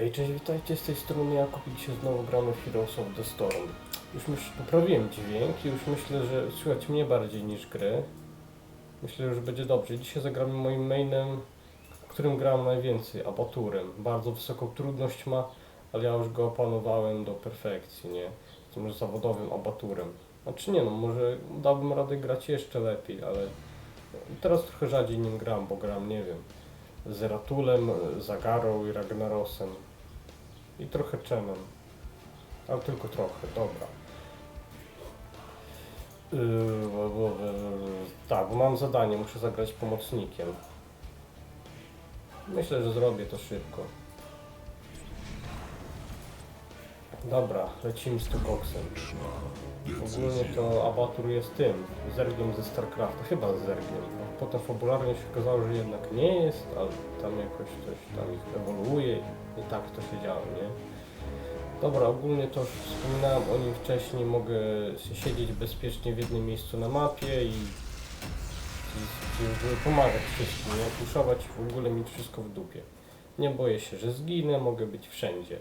Hej, cześć, witajcie z tej strony Jakub i znowu gramy w Heroes of the Storm. Już myśl, poprawiłem dźwięk i już myślę, że słychać mnie bardziej niż gry. Myślę, że będzie dobrze. Dzisiaj zagramy moim mainem, którym gram najwięcej, abaturem. Bardzo wysoką trudność ma, ale ja już go opanowałem do perfekcji, nie? Jestem już zawodowym abaturem. Znaczy nie no, może dałbym radę grać jeszcze lepiej, ale teraz trochę rzadziej nim gram, bo gram, nie wiem, z Ratulem, Zagarą i Ragnarosem. I trochę Chenem. Ale tylko trochę, dobra. Yy, tak, bo mam zadanie, muszę zagrać pomocnikiem. Myślę, że zrobię to szybko. Dobra, lecimy z Tukoksem. Ogólnie to Abatur jest tym, zergiem ze StarCrafta, chyba zergiem. Potem fabularnie się okazało, że jednak nie jest, ale tam jakoś coś tam ich ewoluuje i tak to się działo, nie? Dobra, ogólnie to już wspominałem o nim wcześniej, mogę siedzieć bezpiecznie w jednym miejscu na mapie i, i, i pomagać wszystkim, nie? Puszować w ogóle mieć wszystko w dupie. Nie boję się, że zginę, mogę być wszędzie.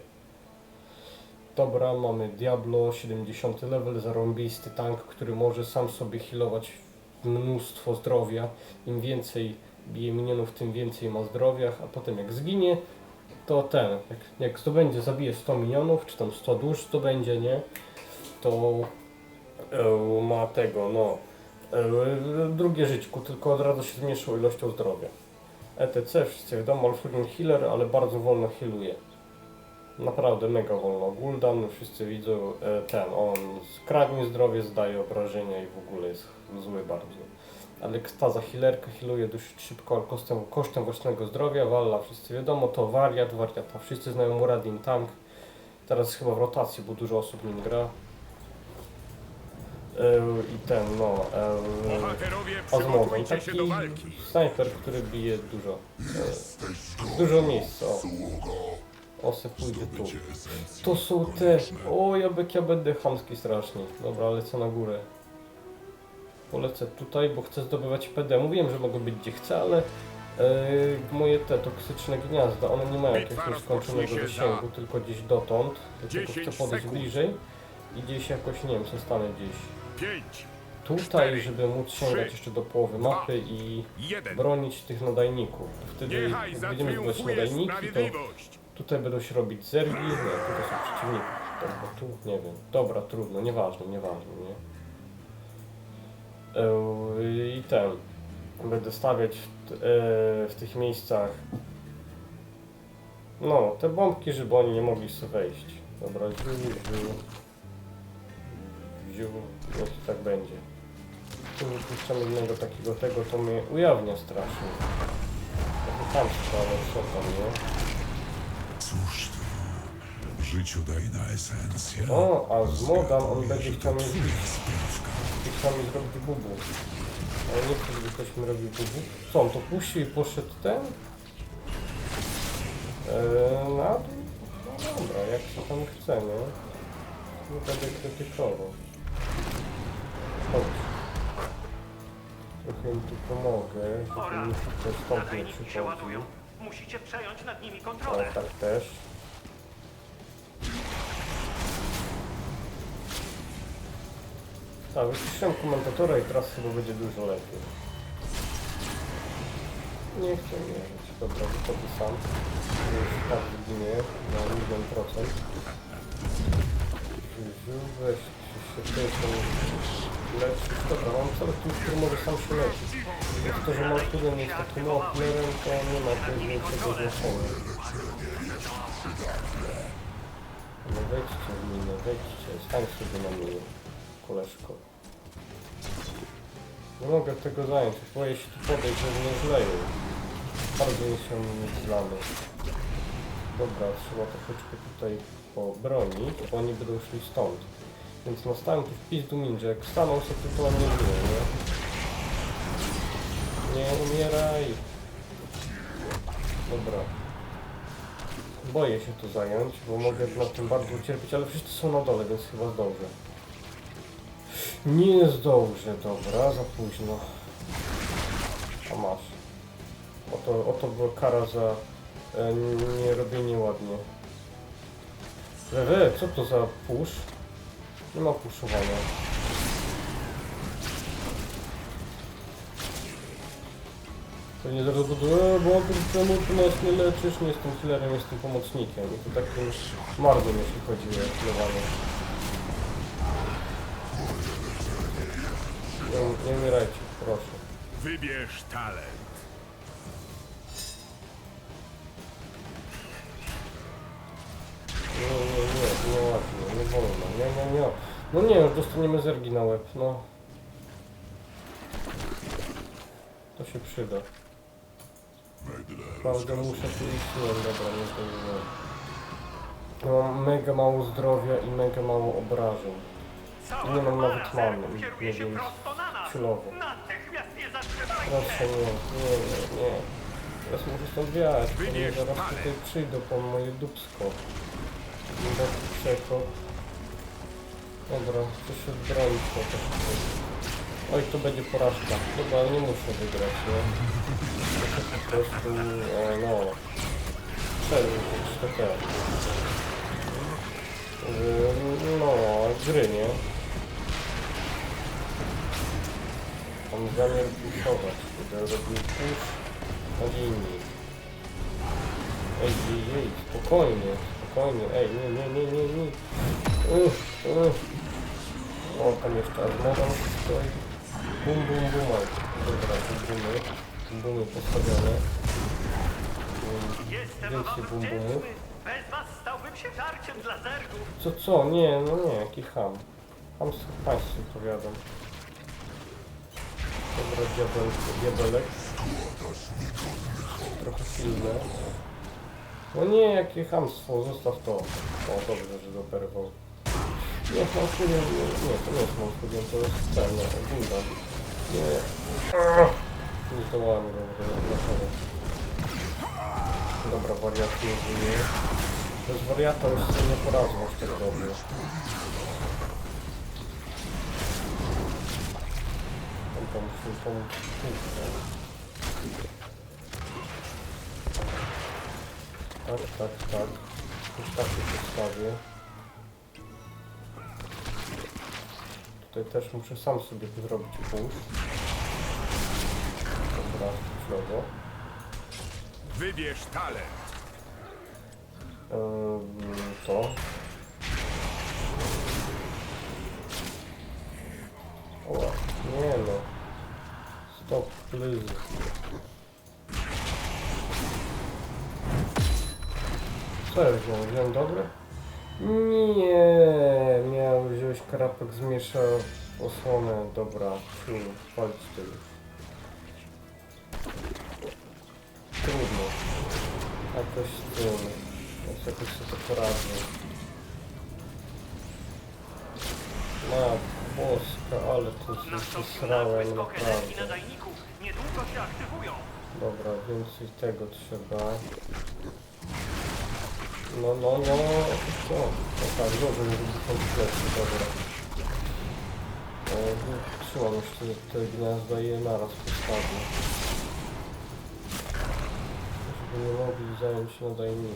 Dobra, mamy Diablo, 70 level, zarąbisty tank, który może sam sobie healować mnóstwo zdrowia. Im więcej bije minionów, tym więcej ma zdrowia, a potem jak zginie, to ten, jak, jak zdobędzie, zabije 100 minionów, czy tam 100 dusz zdobędzie, nie? To e, ma tego, no, e, drugie żyćku, tylko od razu się zmniejszyło ilością zdrowia. ETC, wszyscy wiadomo, Alfredin Healer, ale bardzo wolno healuje. Naprawdę mega wolno. Guldan, wszyscy widzą e, ten, on skradnie zdrowie, zdaje obrażenia i w ogóle jest zły bardzo. Ale ekstaza healerka healuje dość szybko, ale kosztem, kosztem własnego zdrowia. Walla, wszyscy wiadomo, to wariat, wariata. Wszyscy znają Muradin Tank. Teraz chyba w rotacji, bo dużo osób nim gra. E, I ten, no. E, się do taki snajper, który bije dużo. Dużo miejsca. O. Ose pójdzie tu. To są te. O, jabek, ja będę chamski strasznie. Dobra, lecę na górę. Polecę tutaj, bo chcę zdobywać PD. Mówiłem, że mogę być gdzie chcę, ale e, moje te toksyczne gniazda, one nie mają jakiegoś skończonego się zasięgu, za tylko gdzieś dotąd. 10 chcę podejść bliżej i gdzieś jakoś, nie wiem, zostanę gdzieś Pięć, tutaj, Cztery, żeby móc sięgać jeszcze do połowy mapy i bronić tych nadajników. Wtedy jak będziemy zdobywać nadajniki, to. Tutaj będą się robić zergi, nie, tutaj są przeciwnicy. Dobra, tu, nie wiem. Dobra, trudno, nieważne, nieważne, nie? Eee, I ten, będę stawiać w, e, w tych miejscach no, te bombki, żeby oni nie mogli sobie wejść. Dobra, ziu, ziu. Ziu, niech tak będzie. Tu wypuszczam jednego takiego tego, to mnie ujawnia strasznie. Chamstwo, ale co tam, nie? Cóż to? W życiu dajna esencja. O, a z Modan on będzie chciał mi chciał mi zrobić bubu. Ale nie chcę, żeby ktoś mi robił bubu. Co, on to puścił i poszedł ten? Eee, na dół? No dobra, jak się tam chce, nie? Nie będę krytykował. Chodź. Trochę im tu pomogę, żeby mi się ktoś Musicie przejąć nad nimi kontrolę. tak też. Tak, wyciszyłem komentatora i teraz chyba będzie dużo lepiej. Nie chcę mierzyć. Dobra, wychodzę sam. Już tak ginie na milion procent. Ziu, Weź leczyć. Dobra, mam cały tu, który może sam się leczyć. Więc to, że Malkulen jest takim oplerem, to nie ma tu większego znaczenia. No wejdźcie w minę, wejdźcie, stań sobie na minę, koleżko. Nie mogę tego zająć, boję się tu podejść, że mnie zleją. Bardzo mi się nic zlamy. Dobra, trzeba troszeczkę tutaj pobronić, bo oni będą szli stąd. Więc nastałem tu w pizdu ninja, jak staną sobie tylko na mnie żyją, nie? Nie umieraj! Dobra. Boję się tu zająć, bo mogę na tym bardzo ucierpieć, ale wszyscy są na dole, więc chyba zdążę. Nie zdążę, dobra, za późno. A masz. Oto, oto była kara za e, nie robienie ładnie. Lewe, co to za push? Nie ma puszowania. Pewnie zaraz będą, e, bo czemu ty nas nie leczysz? Nie jestem healerem, jestem pomocnikiem. I to takim mardem, jeśli chodzi o healowanie. Nie, nie umierajcie, proszę. Wybierz talent. Wolno, nie, nie, nie. No nie, już dostaniemy zergi na łeb, no. To się przyda. Prawda, muszę tu iść, nie, dobra, nie zdążyłem. No, mam mega mało zdrowia i mega mało obrażeń. Cała Nie mam nawet kieruje nie wiem, je Proszę nie, nie, nie, nie. Teraz muszę stąd mnie Wybierz zaraz tutaj przyjdą po moje dupsko. Bez przekop. Chociaż. Oj, to będzie porażka. Dobra, ale nie muszę wygrać, nie? Muszę po prostu, e, no... Przeżyć te Yy, No, gry, nie? Mam zamiar puszować, będę robił push na linii. Ej, ej, ej, spokojnie, spokojnie, ej, nie, nie, nie, nie, nie. Uff, uff. O, tam jeszcze Armodan stoi. Bum, bum, bum. Dobra, bumy, bumy postawione. Wam bum, wdzięczny. Bez was stałbym się żarciem dla zergów. Co, co? Nie, no nie, jaki ham. Ham z państwu powiadam. Dobra, diabel, diabelek. Trochę silne. No nie, jakie hamstwo, zostaw to. O, dobrze, że doberwał. Nie, Malfurion, nie, nie, to nie jest Malfurion, to jest no, Gundam. Nie. Nie zdołałem go, dlaczego. Dobra, wariat nie żyje. Bez wariata już sobie nie poradzą aż tak dobrze. Tam to musimy pomóc punktem. Tak, tak, tak. Już tak się przedstawię. Tutaj też muszę sam sobie zrobić push. Dobra, chwilowo. Wybierz talent. Ym, to. O, nie no. Stop, please. Co ja wziąłem? Wziąłem dobre? Nie, miał wziąć krapek zmieszał osłonę. Dobra, fiu, chodź ty. Trudno. Jakoś tym. Jakoś sobie to poradzę. Matko boska, ale to zesrałem naprawdę. Niedługo się aktywują. Dobra, więcej tego trzeba. No, no, no, co? No tak, dobrze, nie będzie kompletnie, dobra. E, no, Trzymam jeszcze te gniazda i je naraz postawię. Żeby nie mogli zająć się nadajniku.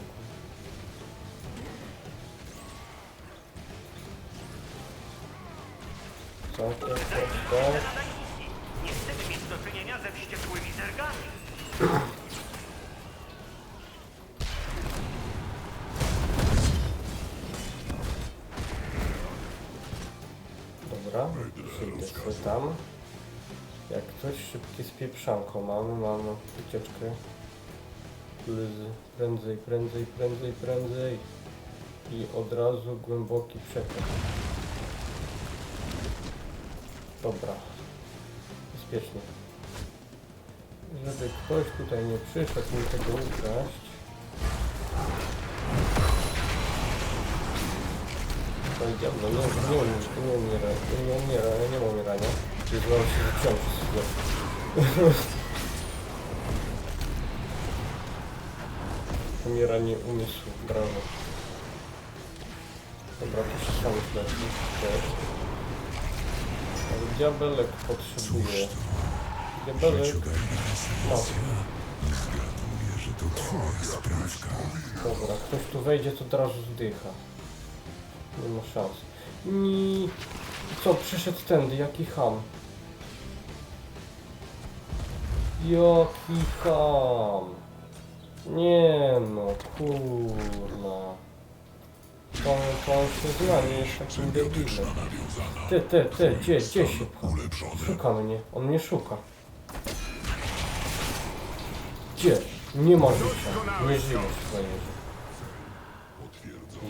Tak, tak, tak, Te tak. Nie chcemy mieć do czynienia ze wściekłymi Dobra, przyjdę tam. Jak coś szybkie spieprzanko mamy, mamy ucieczkę. Lyzy. Prędzej, prędzej, prędzej, prędzej. I od razu głęboki przekop. Dobra. Bezpiecznie. Żeby ktoś tutaj nie przyszedł mi tego ukraść. No nie, nie, nie, nie umiera, nie umiera, nie ma umierania. Jest mam się wciąż chwilę. Umieranie umysłu, brawo. Dobra, to się sam zleczy. Też. Ale diabelek potrzebuje. Diabelek, no. I zgaduję, że to twoja sprawka. dobra, ktoś tu wejdzie, to od razu zdycha. Nie ma szans. Ni... Co, przyszedł tędy, jaki ham. Jaki ham. Nie no, kurna. To on się zna, nie jest takim debilem. Ty, ty, ty, gdzie, gdzie się pcha? Szuka mnie, on mnie szuka. Gdzie? Nie ma życia, nie żyjesz frajerze.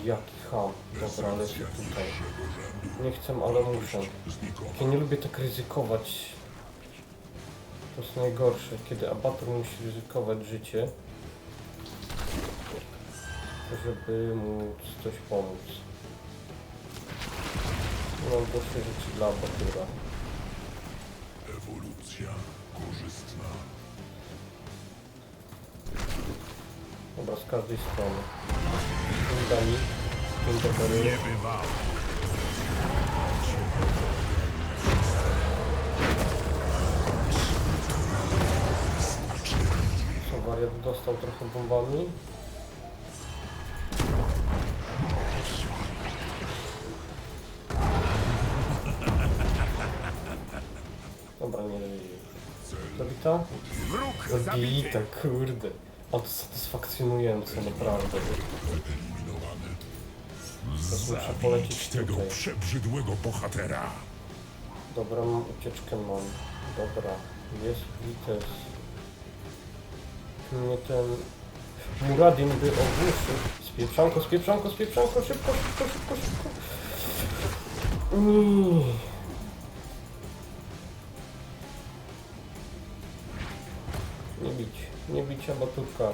Jaki ham. Dobra, lecę tutaj. Nie chcę, ale muszę. Ja nie lubię tak ryzykować. To jest najgorsze, kiedy abator musi ryzykować życie, żeby móc coś pomóc. Mam gorsze rzeczy dla abatura. Z każdej strony. Dzień dobry. Nie bywało. Co, wariat dostał trochę bombami? Dobra, nie zabije. Zabita? Wróg. Zabita, kurde. To satysfakcjonujące, naprawdę. Muszę Zabić tego tutaj. przebrzydłego bohatera. Dobra, mam ucieczkę mam. Dobra, jest Vites. Mnie ten... Muradin by ogłuszył. Spieprzanko, spieprzanko, spieprzanko, szybko, szybko, szybko, szybko. Nie. Nie bić abatówka.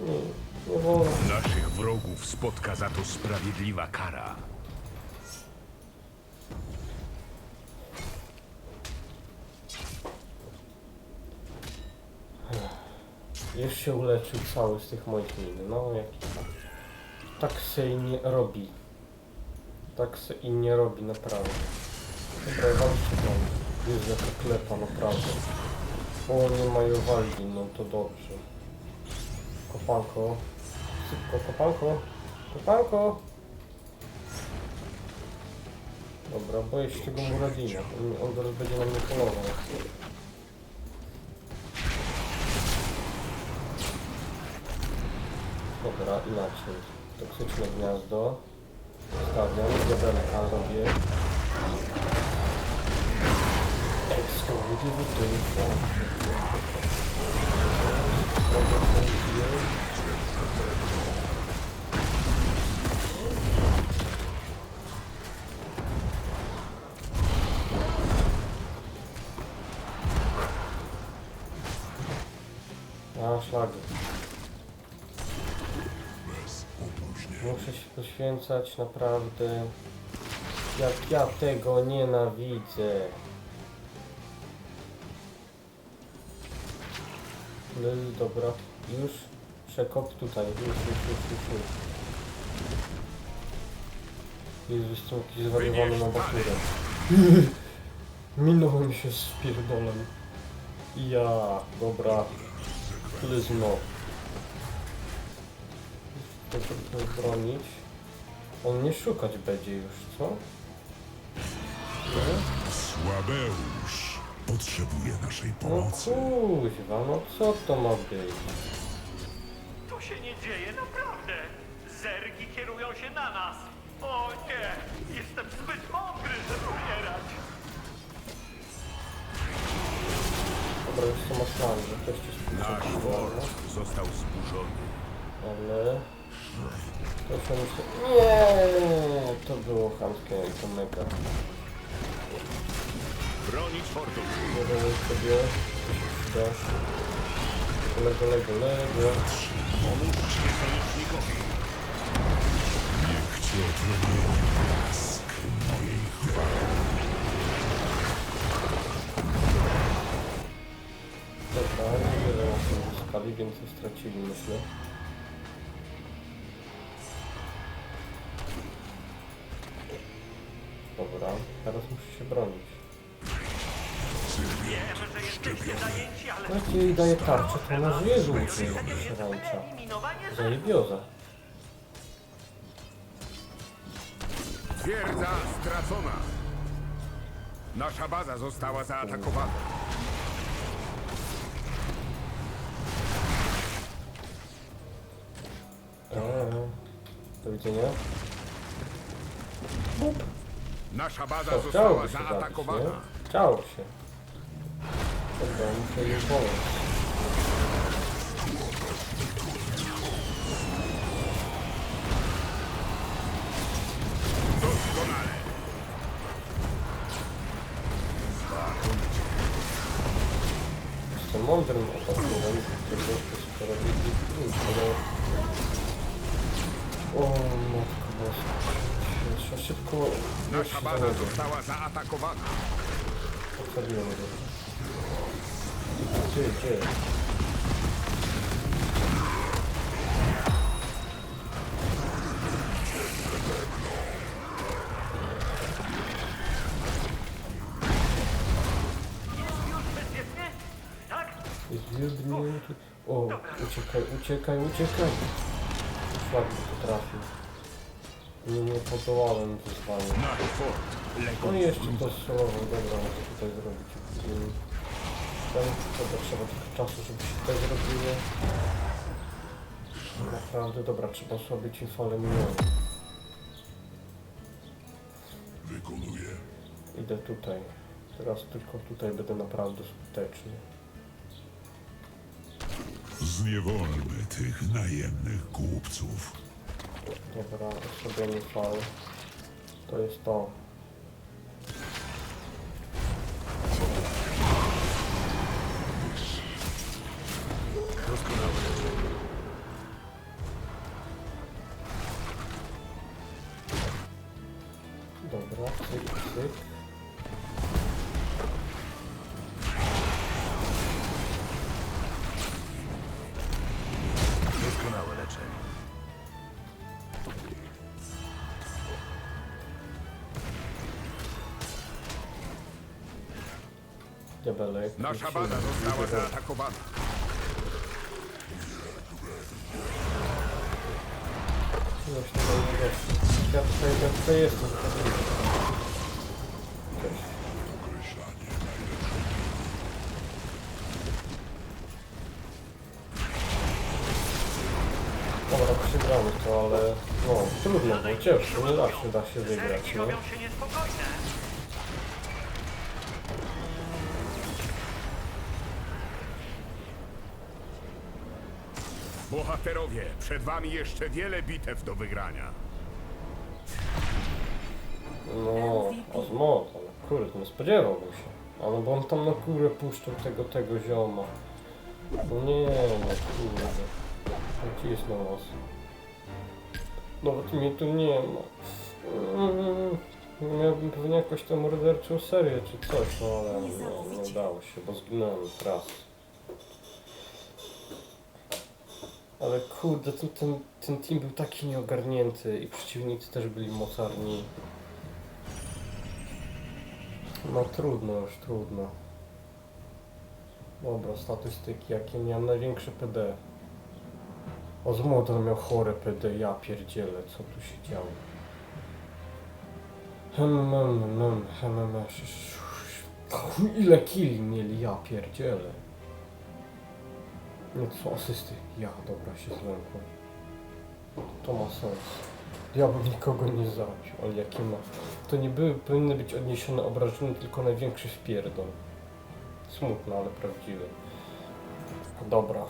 Nie, nie wolno. Naszych wrogów spotka za to sprawiedliwa kara. Już się uleczył cały z tych moich min. No jaki tak. Se i nie robi. Tak se i nie robi, naprawdę. Dobra, walczcie tam. Jest jaka klepa, naprawdę. O, nie mają walki, no to dobrze. Kopanko. Szybko, kopanko. Kopanko. Dobra, boję się tego Muradina. On, on zaraz będzie na mnie polował. Dobra, inaczej. Toksyczne gniazdo. Stawiam, diabelka robię. A. Muszę się poświęcać naprawdę. Jak ja tego nienawidzę. No i dobra, już przekop tutaj, już, już, już, już, już. Jezu, jestem jakiś zwariowany na baturę. Minąłem się z pierdolem. Ja, dobra. Muszę to bronić. On nie szukać będzie już, co? Nie? Słabeusz potrzebuje naszej No pomocy. kuźwa, no co to ma być? To się nie dzieje naprawdę. Zergi kierują się na nas. O nie, jestem zbyt mądry, żeby umierać. Dobra, już są masz że ktoś ci Nasz spuszcza fort został zburzony. ale... To się myślę... Nie, to było chamskie, to mega. Bronić fortu. Jeden sobie, to się przyda. Lego, lego, lego. Pomóżcie sojusznikowi. Niech cię odrobienie blask mojej chwały. Dobra, niewiele na tym zyskali, więcej stracili, myślę. Dobra, teraz muszę się bronić. Jak jej daje tarczę, to ona żyje jest szarańcza. wyeliminowanie zergów. Zajebioza. Twierdza stracona. Nasza baza została zaatakowana. Eee, do widzenia. Nasza baza To została chciałoby się zabić, zaatakowana. nie? Chciało się. Dobra, muszę. Doskonale. Jestem mądrym opatrunkiem, który wszystko robi i ale... O matko boska. Trzeba szybko... Nasza baza została zaatakowana. Postawiłem go. Gdzie, gdzie? O, uciekaj, uciekaj, uciekaj. Szlak potrafił. Nie, nie podołałem wyzwaniu. No i jeszcze to solowo, dobra, muszę tutaj zrobić. Tam dobra, trzeba trochę czasu, żeby się tutaj zrobiło. Naprawdę, dobra, trzeba osłabić im falę. Wykonuję. Idę tutaj. Teraz tylko tutaj będę naprawdę skuteczny. Zniewolmy tych najemnych głupców. Dobra, osłabienie fal. To jest to. Dobra, cyk, cyk. Doskonałe leczenie. Nasza baza została zaatakowana. Coś tutaj nie weszło. Ja tutaj, ja tutaj jestem. Ciężko, nie zawsze da się wygrać, no. robią się niespokojne. Bohaterowie, przed wami jeszcze wiele bitew do wygrania. No, Ozmot, ale kurde, nie spodziewałbym się. Ale bo on tam na górę puszczał tego, tego zioma. No nie, no kurde. Nacisnął was. Nawet mnie tu nie ma. Mm, Miałbym pewnie jakąś tam morderczą serię czy coś, no ale nie, nie udało się, bo zginąłem raz. Ale kurde, ten, ten, ten team był taki nieogarnięty i przeciwnicy też byli mocarni. No trudno już, trudno. Dobra, statystyki, jakie miałem największe PD. Ozmodon miał chore PD, ja pierdzielę, co tu się działo. Hmm, hmm, Ile killi mieli, ja pierdzielę. Nie, co asysty. Ja, dobra, się zlękłem. To ma sens. Ja bym nikogo nie zabił, ale jakie ma... To nie były, powinny być odniesione obrażenia, tylko największy wpierdol. Smutne, ale prawdziwe. Dobra.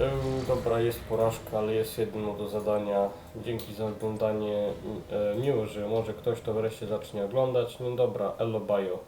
Eee, Dobra, jest porażka, ale jest jedno do zadania. Dzięki za oglądanie. E, miło, że może ktoś to wreszcie zacznie oglądać. No dobra, elo bajo.